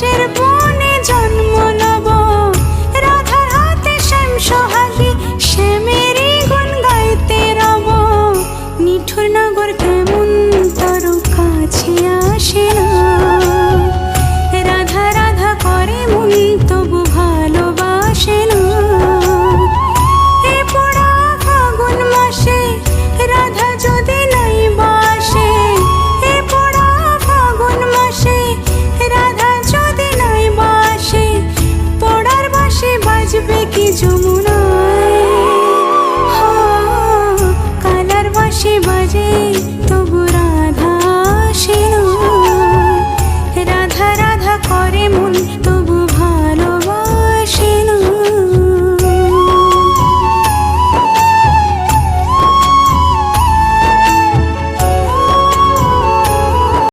মানুষের ব্যথা করে মন তবু